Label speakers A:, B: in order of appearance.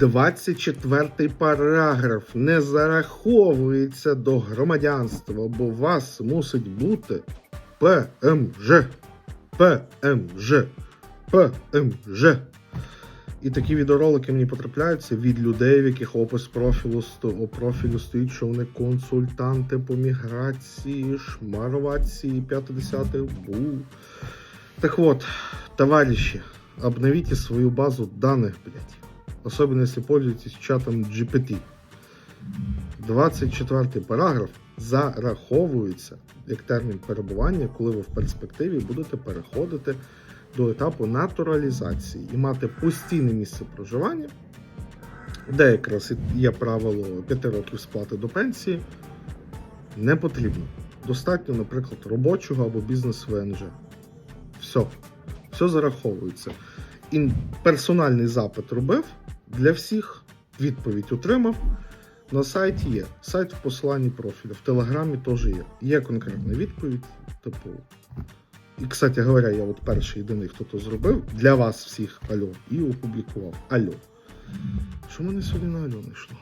A: 24 параграф не зараховується до громадянства, бо у вас мусить бути ПМЖ. ПМЖ. ПМЖ. І такі відеоролики мені потрапляються від людей, в яких опис профілу профілю стоїть, що вони консультанти по міграції, шмаровації, 50 бу. Так вот, товарищи, обновите свою базу данных, блядь. Особенно если пользуетесь чатом GPT. 24 параграф зараховується як термін перебування, коли ви в перспективі будете переходити до етапу натуралізації і мати постійне місце проживання, де якраз є правило 5 років сплати до пенсії, не потрібно. Достатньо, наприклад, робочого або бізнес ВНЖ. Все. Все зараховується. І персональний запит робив для всіх, відповідь отримав. На сайті є. Сайт в посиланні профіля. В Телеграмі теж є. Є конкретна відповідь. Типу. І, кстати говоря, я от перший єдиний, хто то зробив для вас всіх алло, і опублікував. Алло. Що мене сьогодні на альо не йшло?